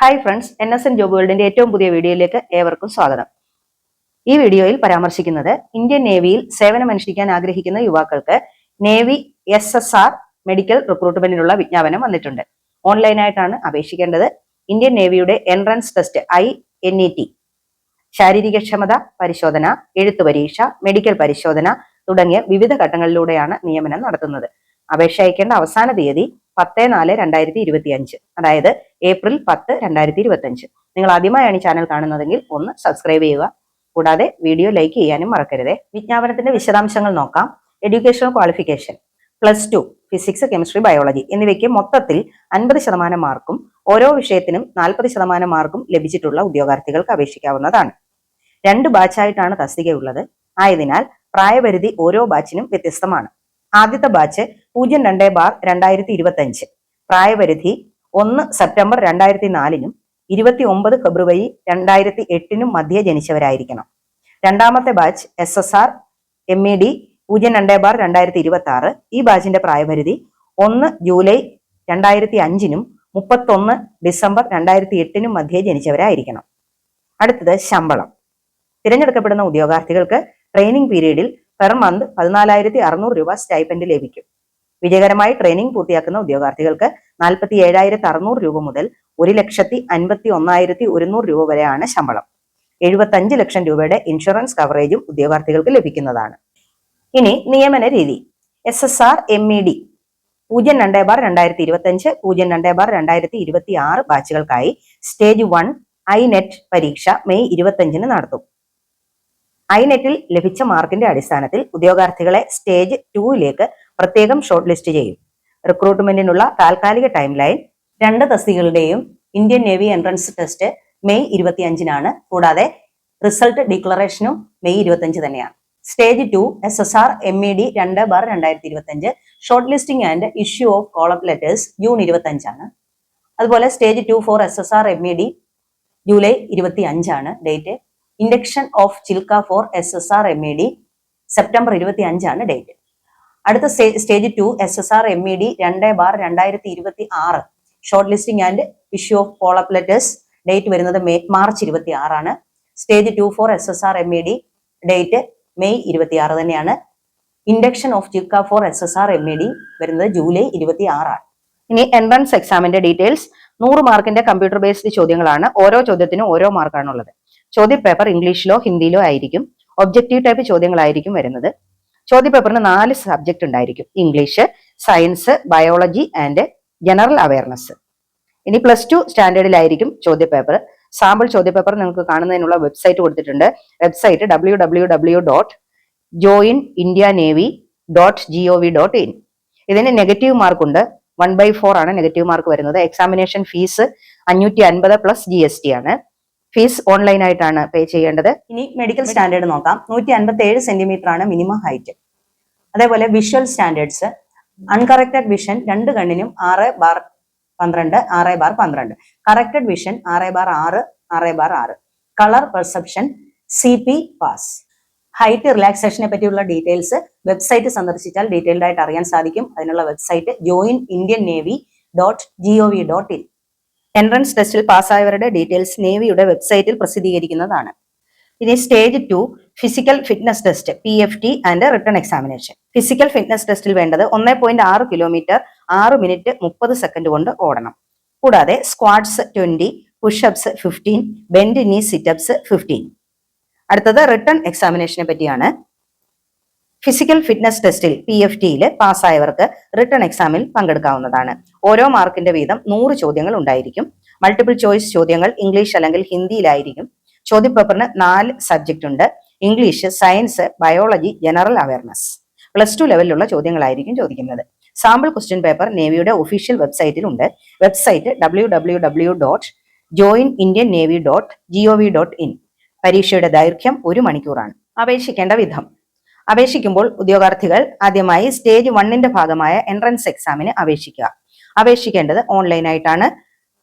Hi friends N S N job വേൾഡിന്റെ ഏറ്റവും പുതിയ വീഡിയോയിലേക്ക് ഏവർക്കും സ്വാഗതം. ഈ വീഡിയോയിൽ പരാമർശിക്കുന്നത് ഇന്ത്യൻ നേവിയിൽ സേവനമനുഷ്ഠിക്കാൻ ആഗ്രഹിക്കുന്ന യുവാക്കൾക്ക് navy S S R medical റിക്രൂട്ട്മെന്റിനുള്ള വിജ്ഞാപനം വന്നിട്ടുണ്ട്. ഓൺലൈനായിട്ടാണ് അപേക്ഷിക്കേണ്ടത്. Indian നേവിയുടെ entrance test I N E T ശാരീരികക്ഷമത പരിശോധന എഴുത്തു പരീക്ഷ മെഡിക്കൽ പരിശോധന തുടങ്ങിയ വിവിധ ഘട്ടങ്ങളിലൂടെയാണ് നിയമനം നടത്തുന്നത്. അപേക്ഷ അയക്കേണ്ട അവസാന തീയതി പത്ത് നാല് രണ്ടായിരത്തി ഇരുപത്തി അഞ്ച് അതായത് ഏപ്രിൽ പത്ത് രണ്ടായിരത്തി ഇരുപത്തി അഞ്ച് നിങ്ങൾ ആദ്യമായാണ് ഈ ചാനൽ കാണുന്നതെങ്കിൽ ഒന്ന് സബ്സ്ക്രൈബ് ചെയ്യുക. കൂടാതെ വീഡിയോ ലൈക്ക് ചെയ്യാനും മറക്കരുത്. വിജ്ഞാപനത്തിന്റെ വിശദാംശങ്ങൾ നോക്കാം. Educational qualification plus two physics chemistry biology എന്നിവയ്ക്ക് മൊത്തത്തിൽ അൻപത് ശതമാനം മാർക്കും ഓരോ വിഷയത്തിനും നാൽപ്പത് ശതമാനം മാർക്കും ലഭിച്ചിട്ടുള്ള ഉദ്യോഗാർത്ഥികൾക്ക് അപേക്ഷിക്കാവുന്നതാണ്. രണ്ട് ബാച്ചായിട്ടാണ് തസ്തികയുള്ളത്. ആയതിനാൽ പ്രായപരിധി ഓരോ ബാച്ചിനും വ്യത്യസ്തമാണ്. ആദ്യത്തെ ബാച്ച് പൂജ്യം രണ്ട് ബാർ രണ്ടായിരത്തി ഇരുപത്തി അഞ്ച് പ്രായപരിധി ഒന്ന് സെപ്റ്റംബർ രണ്ടായിരത്തി നാലിനും ഇരുപത്തി ഒമ്പത് ഫെബ്രുവരി രണ്ടായിരത്തി എട്ടിനും മധ്യേ ജനിച്ചവരായിരിക്കണം. രണ്ടാമത്തെ batch S S R M E D പൂജ്യം രണ്ട് ബാർ രണ്ടായിരത്തി ഇരുപത്തി ആറ് ഈ ബാച്ചിന്റെ പ്രായപരിധി ഒന്ന് ജൂലൈ രണ്ടായിരത്തി അഞ്ചിനും മുപ്പത്തൊന്ന് ഡിസംബർ രണ്ടായിരത്തി എട്ടിനും മധ്യേ ജനിച്ചവരായിരിക്കണം. അടുത്തത് ശമ്പളം. തിരഞ്ഞെടുക്കപ്പെടുന്ന ഉദ്യോഗാർത്ഥികൾക്ക് ട്രെയിനിങ് പീരീഡിൽ പെർ മന്ത് പതിനാലായിരത്തി അറുന്നൂറ് രൂപ സ്റ്റൈപ്പൻഡ് ലഭിക്കും. വിജയകരമായി ട്രെയിനിങ് പൂർത്തിയാക്കുന്ന ഉദ്യോഗാർത്ഥികൾക്ക് നാൽപ്പത്തി ഏഴായിരത്തി അറുന്നൂറ് രൂപ മുതൽ ഒരു ലക്ഷത്തി അൻപത്തി ഒന്നായിരത്തി ഒരുന്നൂറ് രൂപ വരെയാണ് ശമ്പളം. എഴുപത്തഞ്ച് ലക്ഷം രൂപയുടെ ഇൻഷുറൻസ് കവറേജും ഉദ്യോഗാർത്ഥികൾക്ക് ലഭിക്കുന്നതാണ്. ഇനി നിയമന രീതി. S S R M E D പൂജ്യം രണ്ട് ബാർ രണ്ടായിരത്തി ഇരുപത്തി അഞ്ച് പൂജ്യം രണ്ട് ബാർ രണ്ടായിരത്തി ഇരുപത്തി ആറ് ബാച്ചുകൾക്കായി സ്റ്റേജ് വൺ ഐ നെറ്റ് പരീക്ഷ മെയ് ഇരുപത്തഞ്ചിന് നടത്തും. ഐനെറ്റിൽ ലഭിച്ച മാർക്കിന്റെ അടിസ്ഥാനത്തിൽ ഉദ്യോഗാർത്ഥികളെ സ്റ്റേജ് ടൂയിലേക്ക് പ്രത്യേകം ഷോർട്ട് ലിസ്റ്റ് ചെയ്യും. റിക്രൂട്ട്മെന്റിനുള്ള താൽക്കാലിക ടൈം ലൈൻ രണ്ട് തസ്തികളുടെയും Indian navy entrance test May ഇരുപത്തി അഞ്ചിനാണ് കൂടാതെ റിസൾട്ട് ഡിക്ലറേഷനും മെയ് ഇരുപത്തി തന്നെയാണ്. Stage two S S R M E D രണ്ട് ബാർ രണ്ടായിരത്തി ഇരുപത്തി അഞ്ച് short listing and issue of call up letters June ഇരുപത്തി അഞ്ചാണ് അതുപോലെ stage two for S S R M E D July ഇരുപത്തി അഞ്ചാണ് date. Induction of Chilka for S S R M E D September ഇരുപത്തി അഞ്ചാണ് date അടുത്ത stage two S S R M E D രണ്ട് bar രണ്ടായിരത്തി ഇരുപത്തി ആറ് short listing and issue of call up letters date വരുന്നത് May March ഇരുപത്തി ആറാണ് stage two for S S R M E D date May ഇരുപത്തി ആറ് തന്നെയാണ്. Induction of Chilka for S S R M E D വരുന്നത് July ഇരുപത്തി ആറാണ് ഇനി എൻട്രൻസ് എക്സാമിന്റെ ഡീറ്റെയിൽസ് നൂറ് മാർക്കിന്റെ കമ്പ്യൂട്ടർ ബേസ്ഡ് ചോദ്യങ്ങളാണ്. ഓരോ ചോദ്യത്തിനും ഓരോ മാർക്കാണുള്ളത് ചോദ്യപേപ്പർ ഇംഗ്ലീഷിലോ ഹിന്ദിയിലോ ആയിരിക്കും. ഒബ്ജക്റ്റീവ് ടൈപ്പ് ചോദ്യങ്ങളായിരിക്കും വരുന്നത്. ചോദ്യപേപ്പറിന് നാല് സബ്ജക്റ്റ് ഉണ്ടായിരിക്കും. English science biology and general awareness ഇനി പ്ലസ് ടു സ്റ്റാൻഡേർഡിലായിരിക്കും ചോദ്യപേപ്പർ. സാമ്പിൾ ചോദ്യപേപ്പർ നിങ്ങൾക്ക് കാണുന്നതിനുള്ള വെബ്സൈറ്റ് കൊടുത്തിട്ടുണ്ട്. Website W W W dot join India navy dot G O V dot in ഇതിന് നെഗറ്റീവ് മാർക്ക് ഉണ്ട്. വൺ ബൈ ഫോർ ആണ് നെഗറ്റീവ് മാർക്ക് വരുന്നത്. എക്സാമിനേഷൻ ഫീസ് അഞ്ഞൂറ്റി അൻപത് പ്ലസ് ജി എസ് ടി ആണ്. ഫീസ് ഓൺലൈൻ ആയിട്ടാണ് പേ ചെയ്യേണ്ടത്. ഇനി മെഡിക്കൽ സ്റ്റാൻഡേർഡ് നോക്കാം. നൂറ്റി അൻപത്തി ഏഴ് സെന്റിമീറ്റർ ആണ് മിനിമം ഹൈറ്റ് അതേപോലെ വിഷ്വൽ സ്റ്റാൻഡേർഡ്സ് അൺകറക്റ്റഡ് വിഷൻ രണ്ട് കണ്ണിനും ആറ് ബാർ പന്ത്രണ്ട് ആറ് ബാർ പന്ത്രണ്ട്. കറക്റ്റഡ് വിഷൻ ആറ് ബാർ ആറ് ആറ് ബാർ ആറ്. Colour perception C P pass height റിലാക്സേഷനെ പറ്റിയുള്ള ഡീറ്റെയിൽസ് വെബ്സൈറ്റ് സന്ദർശിച്ചാൽ ഡീറ്റെയിൽഡ് ആയിട്ട് അറിയാൻ സാധിക്കും. അതിനുള്ള website join Indian navy dot G V dot in entrance ടെസ്റ്റിൽ പാസ്സായവരുടെ ഡീറ്റെയിൽസ് നേവിയുടെ വെബ്സൈറ്റിൽ പ്രസിദ്ധീകരിക്കുന്നതാണ്. ഇനി stage two physical fitness test P F T and return examination physical fitness ടെസ്റ്റിൽ വേണ്ടത് ഒന്നേ പോയിന്റ് ആറ് കിലോമീറ്റർ ആറ് മിനിറ്റ് മുപ്പത് സെക്കൻഡ് കൊണ്ട് ഓടണം. കൂടാതെ squads twenty pushups fifteen bend knee situps fifteen അടുത്തത് റിട്ടേൺ എക്സാമിനേഷനെ പറ്റിയാണ്. ഫിസിക്കൽ ഫിറ്റ്നസ് ടെസ്റ്റിൽ പി എഫ് ടിയിൽ പാസ്സായവർക്ക് റിട്ടേൺ എക്സാമിൽ പങ്കെടുക്കാവുന്നതാണ്. ഓരോ മാർക്കിന്റെ വീതം നൂറ് ചോദ്യങ്ങൾ ഉണ്ടായിരിക്കും. മൾട്ടിപ്പിൾ ചോയ്സ് ചോദ്യങ്ങൾ ഇംഗ്ലീഷ് അല്ലെങ്കിൽ ഹിന്ദിയിലായിരിക്കും. ചോദ്യപേപ്പറിന് നാല് സബ്ജക്റ്റ് ഉണ്ട്. English science biology general awareness plus two ലെവലിലുള്ള ചോദ്യങ്ങളായിരിക്കും ചോദിക്കുന്നത്. സാമ്പിൾ ക്വസ്റ്റ്യൻ പേപ്പർ നേവിയുടെ ഒഫീഷ്യൽ വെബ്സൈറ്റിൽ ഉണ്ട്. Website W W W dot join Indian navy dot G O V dot in പരീക്ഷയുടെ ദൈർഘ്യം ഒരു മണിക്കൂറാണ്. അപേക്ഷിക്കേണ്ട വിധം. അപേക്ഷിക്കുമ്പോൾ ഉദ്യോഗാർത്ഥികൾ ആദ്യമായി സ്റ്റേജ് വണ്ണിന്റെ ഭാഗമായ എൻട്രൻസ് എക്സാമിന് അപേക്ഷിക്കുക. അപേക്ഷിക്കേണ്ടത് ഓൺലൈനായിട്ടാണ്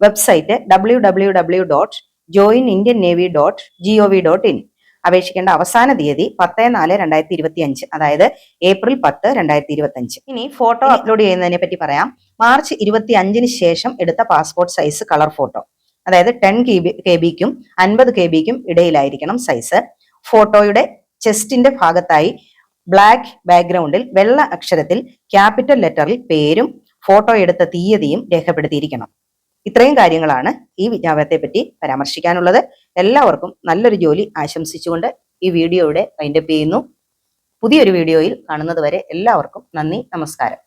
website W W W dot join Indian navy dot G O V dot in അപേക്ഷിക്കേണ്ട അവസാന തീയതി പത്ത് നാല് രണ്ടായിരത്തി ഇരുപത്തി അഞ്ച് അതായത് ഏപ്രിൽ പത്ത് രണ്ടായിരത്തി ഇരുപത്തി അഞ്ച് ഇനി ഫോട്ടോ അപ്ലോഡ് ചെയ്യുന്നതിനെ പറ്റി പറയാം. മാർച്ച് ഇരുപത്തി അഞ്ചിന് ശേഷം എടുത്ത പാസ്പോർട്ട് സൈസ് കളർ ഫോട്ടോ അതായത് ടെൻ കെ ബി കെ ബിക്കും അൻപത് കെ ബിക്കും ഇടയിലായിരിക്കണം സൈസ് ഫോട്ടോയുടെ ചെസ്റ്റിന്റെ ഭാഗത്തായി ബ്ലാക്ക് ബാക്ക്ഗ്രൗണ്ടിൽ വെള്ള അക്ഷരത്തിൽ ക്യാപിറ്റൽ ലെറ്ററിൽ പേരും ഫോട്ടോ എടുത്ത തീയതിയും രേഖപ്പെടുത്തിയിരിക്കണം. ഇത്രയും കാര്യങ്ങളാണ് ഈ വിജ്ഞാപനത്തെ പറ്റി പരാമർശിക്കാനുള്ളത്. എല്ലാവർക്കും നല്ലൊരു ജോലി ആശംസിച്ചുകൊണ്ട് ഈ വീഡിയോയുടെ വൈൻഡപ്പ് ചെയ്യുന്നു. പുതിയൊരു വീഡിയോയിൽ കാണുന്നതുവരെ എല്ലാവർക്കും നന്ദി നമസ്കാരം.